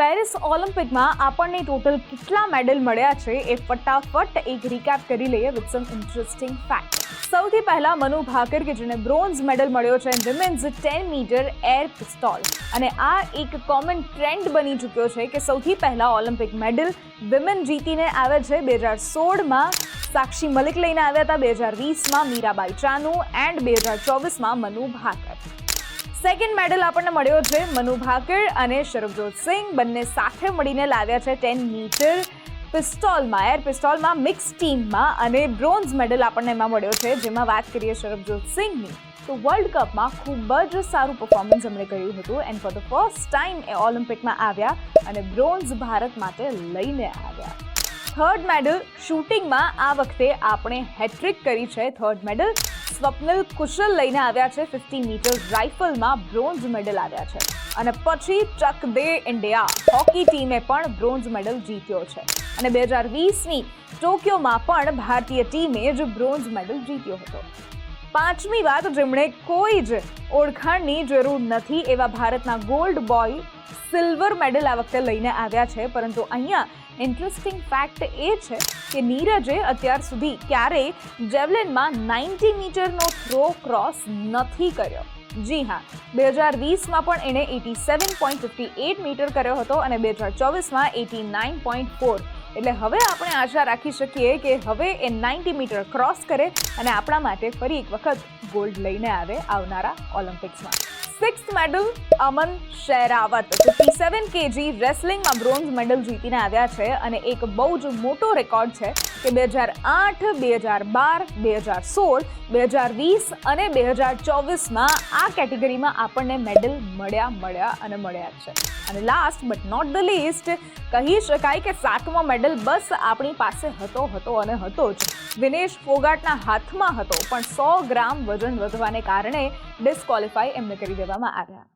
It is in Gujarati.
પેરિસ ઓલિમ્પિકમાં આપણને ટોટલ કેટલા મેડલ મળ્યા છે એ ફટાફટ એક રિકેપ કરી લઈએ વિથ સમ ઇન્ટરેસ્ટિંગ ફેક્ટ સૌથી પહેલા મનુ ભાકર કે જેને બ્રોન્ઝ મેડલ મળ્યો છે women's ten metre air pistol અને આ એક કોમન ટ્રેન્ડ બની ચૂક્યો છે કે સૌથી પહેલા ઓલિમ્પિક મેડલ વિમેન જીતીને આવે છે બે હજાર સોળમાં. સાક્ષી મલિક લઈને આવ્યા હતા બે હજાર વીસમાં મીરાબાઈ ચાનુ એન્ડ બે હજાર ચોવીસમાં મનુ ભાકર. સેકન્ડ મેડલ આપણને મળ્યો છે મનુ ભાકર અને શરભજોત સિંહ. બંને સાથે મળીને લાવ્યા છે ટેન મીટર પિસ્તોલમાં એર પિસ્તોલમાં મિક્સ ટીમમાં અને બ્રોન્ઝ મેડલ આપણને એમાં મળ્યો છે. જેમાં વાત કરીએ શરભજોત સિંહની, તો વર્લ્ડ કપમાં ખૂબ જ સારું પરફોર્મન્સ એમણે કર્યું હતું. And for the first time એ ઓલિમ્પિકમાં આવ્યા અને બ્રોન્ઝ ભારત માટે લઈને આવ્યા. થર્ડ મેડલ શૂટિંગમાં આ વખતે આપણે હેટ્રિક કરી છે. થર્ડ મેડલ સ્વપ્નિલ કુશલ લઈને આવ્યા છે. ફિફ્ટી મીટર રાઇફલમાં બ્રોન્ઝ મેડલ આવ્યા છે. અને પછી ચક દે ઇન્ડિયા હોકી ટીમે પણ બ્રોન્ઝ મેડલ જીત્યો છે. અને બે હજાર વીસની ટોક્યોમાં પણ ભારતીય ટીમે જ બ્રોન્ઝ મેડલ જીત્યો હતો. પાંચમી વાત જેમણે કોઈ જ ઓળખાણની જરૂર નથી એવા ભારતના ગોલ્ડ બોય સિલ્વર મેડલ આ વખતે લઈને આવ્યા છે. પરંતુ અહીંયા ઇન્ટરેસ્ટિંગ ફેક્ટ એ છે કે નીરજે અત્યાર સુધી ક્યારેય જેવલિનમાં નાઇન્ટી મીટરનો થ્રો ક્રોસ નથી કર્યો. જી હા, બે હજાર વીસમાં પણ એણે eighty seven point fifty eight metre કર્યો હતો અને બે હજાર ચોવીસમાં એટી નાઇન પોઈન્ટ ફોર એટલે હવે આપણે આશા રાખી શકીએ કે હવે એ નાઇન્ટી મીટર ક્રોસ કરે અને આપણા માટે ફરી એક વખત ગોલ્ડ લઈને આવે આવનારા ઓલિમ્પિક્સમાં. Sixth medal Aman Sherawat. Fifty seven KG રેસલિંગમાં bronze medal જીતીને આવ્યા છે અને એક બહુ જ મોટો રેકોર્ડ છે કે બે હજાર આઠ, બે હજાર બાર, બે હજાર સોળ, બે હજાર વીસ અને બે હજાર ચોવીસમાં આ કેટેગરીમાં આપણને મેડલ મળ્યા મળ્યા અને મળ્યા છે. અને last but not the least કહી શકાય કે સાતમો મેડલ બસ આપણી પાસે હતો હતો અને હતો જ. વિનેશ ફોગાટના હાથમાં હતો, પણ સો ગ્રામ વજન વધવાને કારણે ડિસ્કોલિફાય એમને કરી દેવામાં આવ્યા.